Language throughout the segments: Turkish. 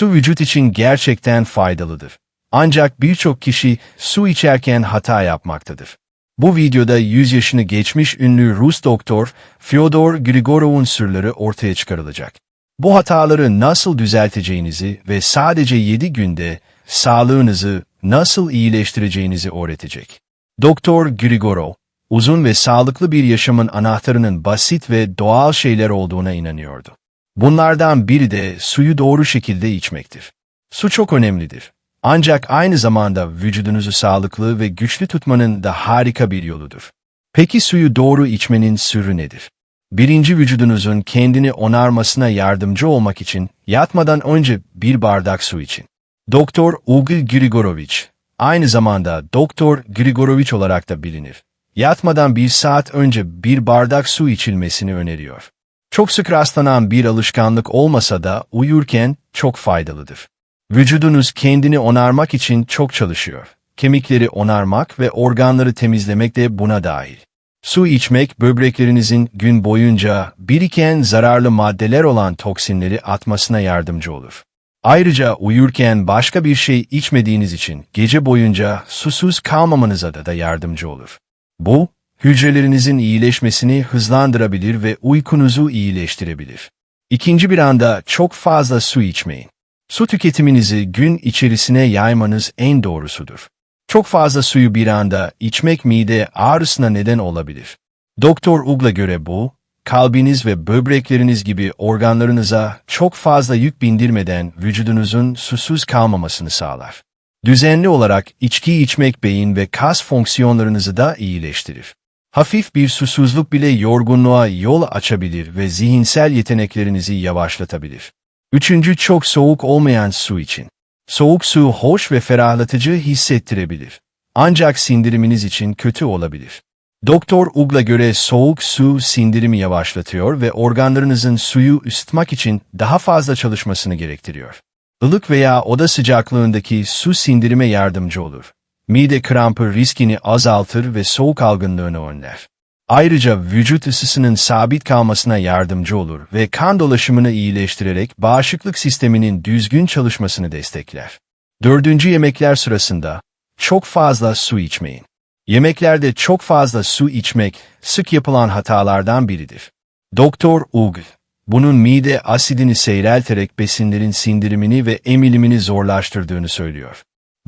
Su vücut için gerçekten faydalıdır. Ancak birçok kişi su içerken hata yapmaktadır. Bu videoda 100 yaşını geçmiş ünlü Rus doktor Fyodor Grigorov'un sırları ortaya çıkarılacak. Bu hataları nasıl düzelteceğinizi ve sadece 7 günde sağlığınızı nasıl iyileştireceğinizi öğretecek. Doktor Grigorov, uzun ve sağlıklı bir yaşamın anahtarının basit ve doğal şeyler olduğuna inanıyordu. Bunlardan biri de suyu doğru şekilde içmektir. Su çok önemlidir. Ancak aynı zamanda vücudunuzu sağlıklı ve güçlü tutmanın da harika bir yoludur. Peki suyu doğru içmenin sırrı nedir? Birinci vücudunuzun kendini onarmasına yardımcı olmak için yatmadan önce bir bardak su için. Doktor Ugl Grigorovich, aynı zamanda Doktor Grigorovich olarak da bilinir. Yatmadan bir saat önce bir bardak su içilmesini öneriyor. Çok sık rastlanan bir alışkanlık olmasa da uyurken çok faydalıdır. Vücudunuz kendini onarmak için çok çalışıyor. Kemikleri onarmak ve organları temizlemek de buna dahil. Su içmek böbreklerinizin gün boyunca biriken zararlı maddeler olan toksinleri atmasına yardımcı olur. Ayrıca uyurken başka bir şey içmediğiniz için gece boyunca susuz kalmamanıza da, da yardımcı olur. Bu, hücrelerinizin iyileşmesini hızlandırabilir ve uykunuzu iyileştirebilir. İkinci bir anda çok fazla su içmeyin. Su tüketiminizi gün içerisine yaymanız en doğrusudur. Çok fazla suyu bir anda içmek mide ağrısına neden olabilir. Doktor Ugla göre bu, kalbiniz ve böbrekleriniz gibi organlarınıza çok fazla yük bindirmeden vücudunuzun susuz kalmamasını sağlar. Düzenli olarak içki içmek beyin ve kas fonksiyonlarınızı da iyileştirir. Hafif bir susuzluk bile yorgunluğa yol açabilir ve zihinsel yeteneklerinizi yavaşlatabilir. Üçüncü çok soğuk olmayan su için. Soğuk su hoş ve ferahlatıcı hissettirebilir. Ancak sindiriminiz için kötü olabilir. Doktor Ugla göre soğuk su sindirimi yavaşlatıyor ve organlarınızın suyu ısıtmak için daha fazla çalışmasını gerektiriyor. Ilık veya oda sıcaklığındaki su sindirime yardımcı olur. Mide krampı riskini azaltır ve soğuk algınlığını önler. Ayrıca vücut ısısının sabit kalmasına yardımcı olur ve kan dolaşımını iyileştirerek bağışıklık sisteminin düzgün çalışmasını destekler. Dördüncü yemekler sırasında çok fazla su içmeyin. Yemeklerde çok fazla su içmek sık yapılan hatalardan biridir. Doktor Ug, bunun mide asidini seyrelterek besinlerin sindirimini ve emilimini zorlaştırdığını söylüyor.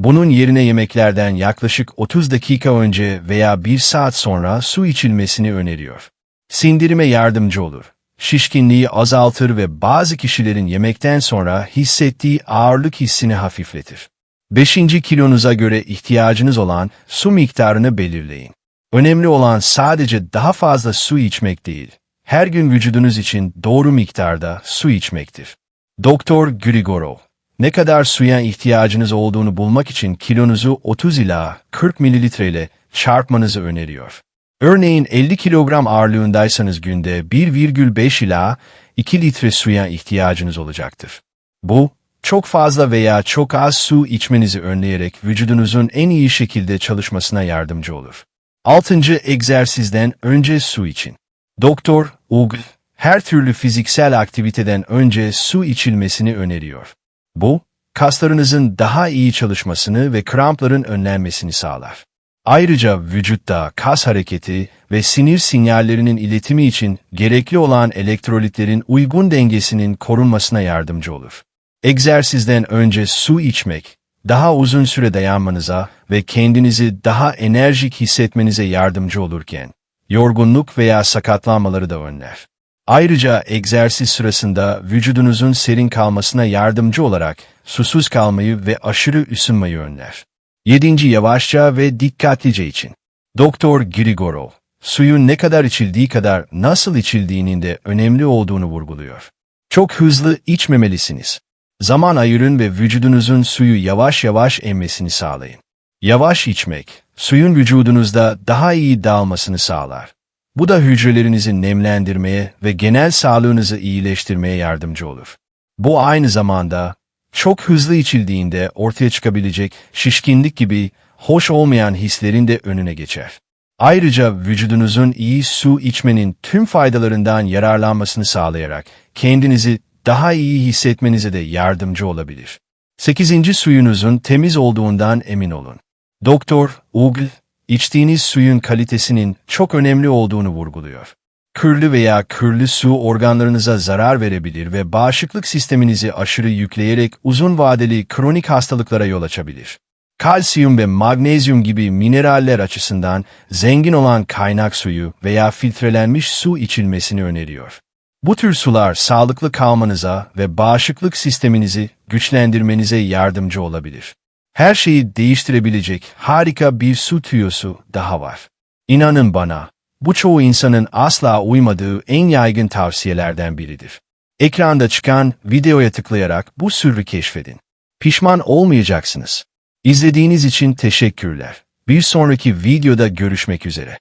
Bunun yerine yemeklerden yaklaşık 30 dakika önce veya 1 saat sonra su içilmesini öneriyor. Sindirime yardımcı olur. Şişkinliği azaltır ve bazı kişilerin yemekten sonra hissettiği ağırlık hissini hafifletir. 5. kilonuza göre ihtiyacınız olan su miktarını belirleyin. Önemli olan sadece daha fazla su içmek değil, her gün vücudunuz için doğru miktarda su içmektir. Doktor Grigorov ne kadar suya ihtiyacınız olduğunu bulmak için kilonuzu 30 ila 40 mililitre ile çarpmanızı öneriyor. Örneğin 50 kilogram ağırlığındaysanız günde 1,5 ila 2 litre suya ihtiyacınız olacaktır. Bu, çok fazla veya çok az su içmenizi önleyerek vücudunuzun en iyi şekilde çalışmasına yardımcı olur. 6. Egzersizden önce su için. Doktor Ugl, her türlü fiziksel aktiviteden önce su içilmesini öneriyor. Bu, kaslarınızın daha iyi çalışmasını ve krampların önlenmesini sağlar. Ayrıca vücutta kas hareketi ve sinir sinyallerinin iletimi için gerekli olan elektrolitlerin uygun dengesinin korunmasına yardımcı olur. Egzersizden önce su içmek, daha uzun süre dayanmanıza ve kendinizi daha enerjik hissetmenize yardımcı olurken, yorgunluk veya sakatlanmaları da önler. Ayrıca egzersiz sırasında vücudunuzun serin kalmasına yardımcı olarak susuz kalmayı ve aşırı ısınmayı önler. 7. Yavaşça ve dikkatlice için. Doktor Grigorov, suyun ne kadar içildiği kadar nasıl içildiğinin de önemli olduğunu vurguluyor. Çok hızlı içmemelisiniz. Zaman ayırın ve vücudunuzun suyu yavaş yavaş emmesini sağlayın. Yavaş içmek, suyun vücudunuzda daha iyi dağılmasını sağlar. Bu da hücrelerinizi nemlendirmeye ve genel sağlığınızı iyileştirmeye yardımcı olur. Bu aynı zamanda çok hızlı içildiğinde ortaya çıkabilecek şişkinlik gibi hoş olmayan hislerin de önüne geçer. Ayrıca vücudunuzun iyi su içmenin tüm faydalarından yararlanmasını sağlayarak kendinizi daha iyi hissetmenize de yardımcı olabilir. 8. Suyunuzun temiz olduğundan emin olun. Doktor Ugl, içtiğiniz suyun kalitesinin çok önemli olduğunu vurguluyor. Kürlü veya kürlü su organlarınıza zarar verebilir ve bağışıklık sisteminizi aşırı yükleyerek uzun vadeli kronik hastalıklara yol açabilir. Kalsiyum ve magnezyum gibi mineraller açısından zengin olan kaynak suyu veya filtrelenmiş su içilmesini öneriyor. Bu tür sular sağlıklı kalmanıza ve bağışıklık sisteminizi güçlendirmenize yardımcı olabilir. Her şeyi değiştirebilecek harika bir su tüyosu daha var. İnanın bana, bu çoğu insanın asla uymadığı en yaygın tavsiyelerden biridir. Ekranda çıkan videoya tıklayarak bu sırrı keşfedin. Pişman olmayacaksınız. İzlediğiniz için teşekkürler. Bir sonraki videoda görüşmek üzere.